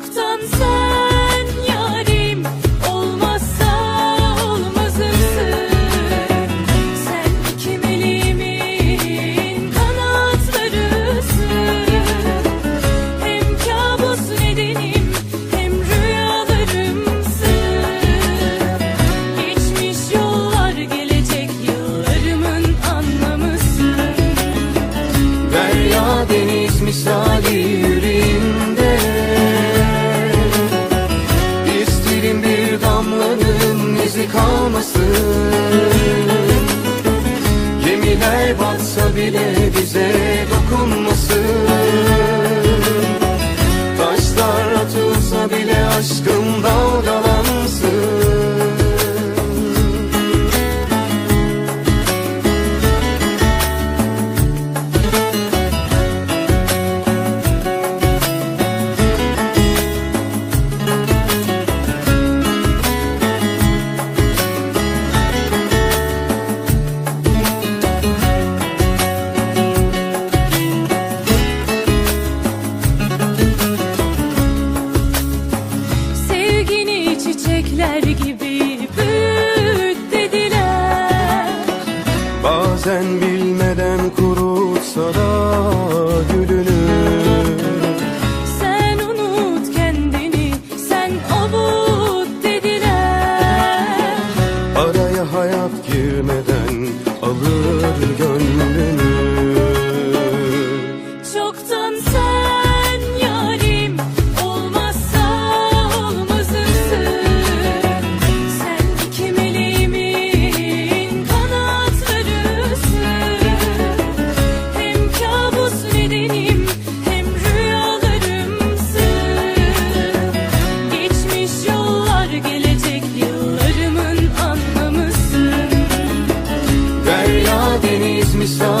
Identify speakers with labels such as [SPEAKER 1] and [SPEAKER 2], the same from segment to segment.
[SPEAKER 1] yoktan me some.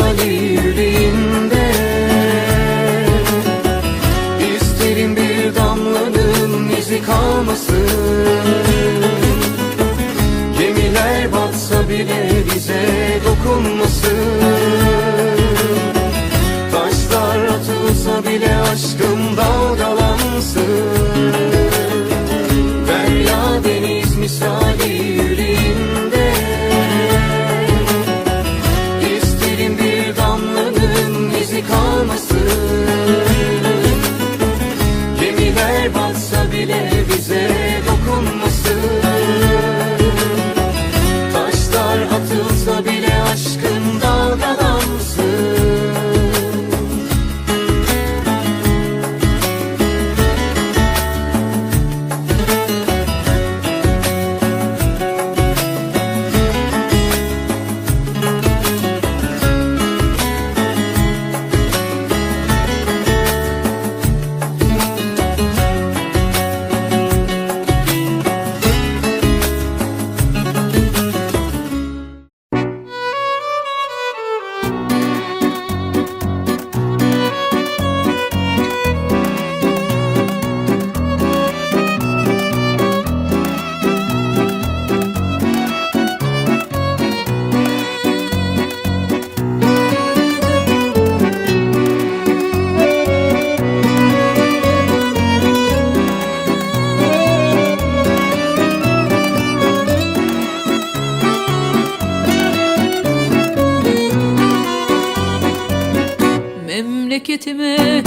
[SPEAKER 2] Memleketime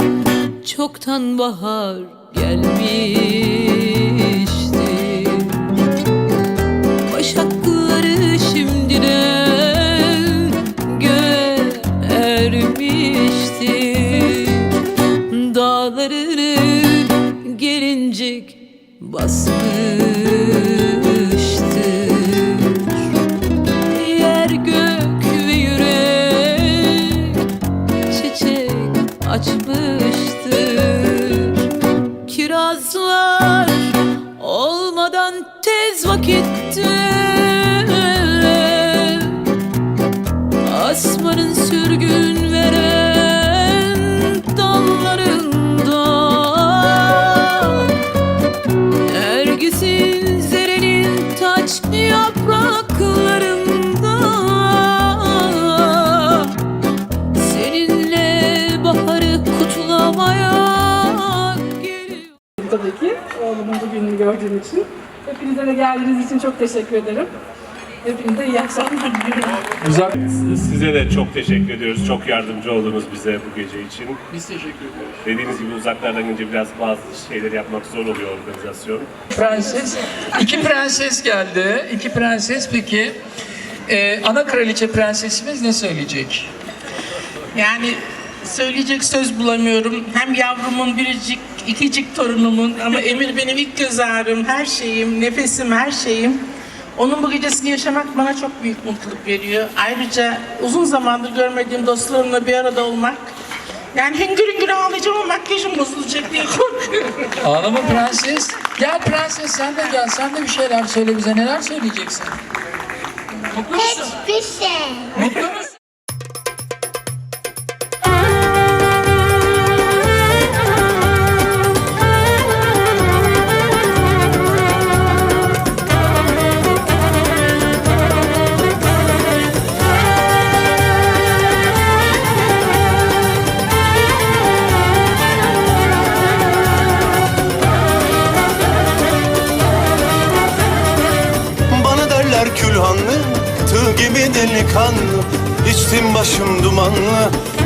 [SPEAKER 2] çoktan bahar gelmişti Başakları şimdiden göğe ermişti Dağlarını gelincik basmıştır Asmanın sürgün veren dallarında Nergisin zerenin taç yapraklarında Seninle baharı kutlamaya geliyorum
[SPEAKER 3] tabii ki oğlumun bugününü gördüğüm için. Hepinize de geldiğiniz için çok teşekkür ederim. Hepinize iyi akşamlar diliyorum.
[SPEAKER 4] Size de çok teşekkür ediyoruz. Çok yardımcı oldunuz bize bu gece için.
[SPEAKER 5] Biz teşekkür ediyoruz.
[SPEAKER 4] Dediğiniz gibi uzaklardan gelince biraz bazı şeyleri yapmak zor oluyor organizasyon.
[SPEAKER 5] Prenses, iki prenses geldi. İki prenses peki. Ee, ana kraliçe prensesimiz ne söyleyecek?
[SPEAKER 6] Yani söyleyecek söz bulamıyorum. Hem yavrumun biricik, ikicik torunumun ama Emir benim ilk göz ağrım, her şeyim, nefesim, her şeyim. Onun bu gecesini yaşamak bana çok büyük mutluluk veriyor. Ayrıca uzun zamandır görmediğim dostlarımla bir arada olmak. Yani hüngür hüngür ağlayacağım ama makyajım bozulacak diye korkuyorum.
[SPEAKER 5] Ağlama prenses. Gel prenses sen de gel. Sen de bir şeyler söyle bize. Neler söyleyeceksin? Mutlu musun?
[SPEAKER 7] Hiçbir şey.
[SPEAKER 5] Mutlu musun?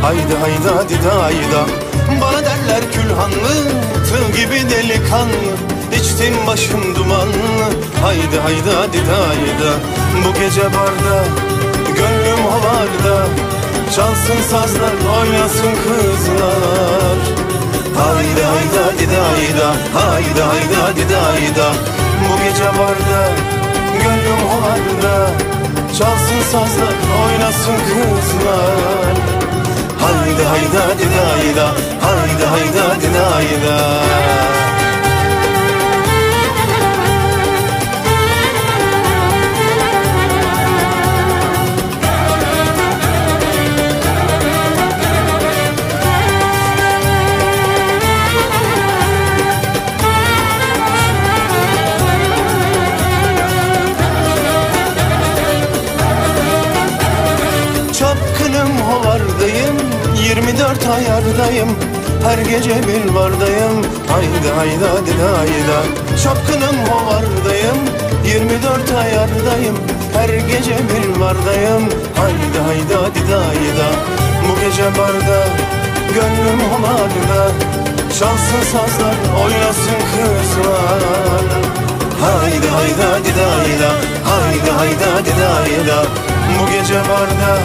[SPEAKER 8] Haydi haydi hadi da hayda. Bana derler külhanlı, tığ gibi delikanlı. İçtim başım dumanlı, haydi haydi hadi da hayda. Bu gece barda, gönlüm havarda. Çalsın sazlar, oynasın kızlar. Haydi haydi hadi da hayda, haydi haydi hadi da hayda. Bu gece barda, gönlüm havarda. Çalsın sazlar, oynasın kızlar Haydi hayda, haydi. Haydi hayda Çapkınım Her gece bir vardayım. Haydi haydi hadi hayda Çapkınım hovardayım 24 ayardayım Her gece bir vardayım. Haydi haydi hadi hayda Bu gece barda Gönlüm hovarda Çalsın sazlar Oynasın kızlar. Haydi haydi hadi hayda Haydi haydi hadi hayda Bu gece barda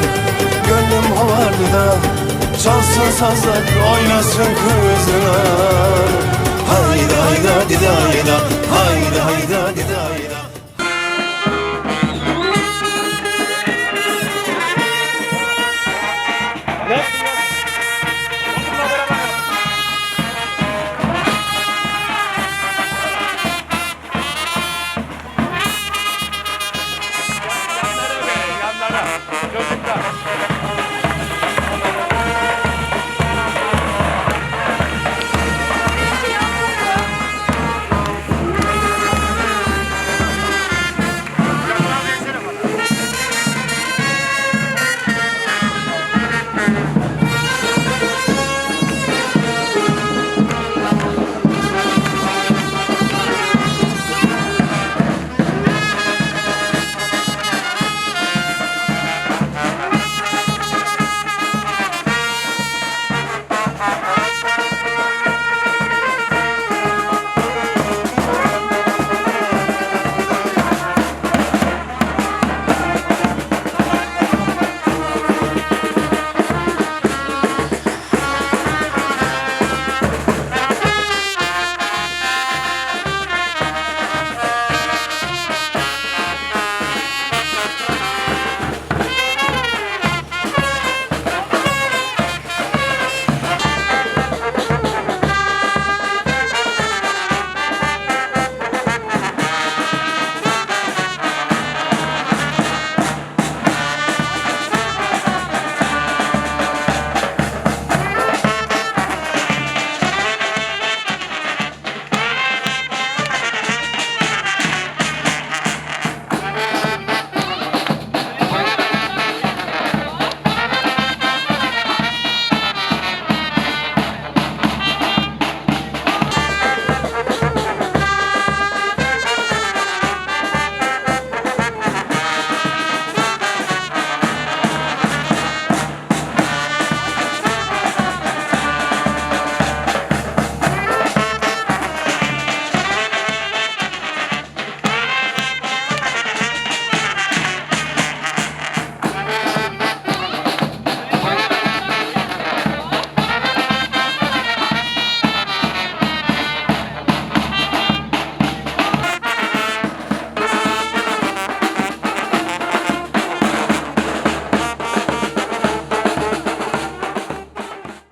[SPEAKER 8] Gönlüm havarda Çalsın sazlar Oynasın kızlar. Haydi haydi hadi de hayda Haydi haydi hadi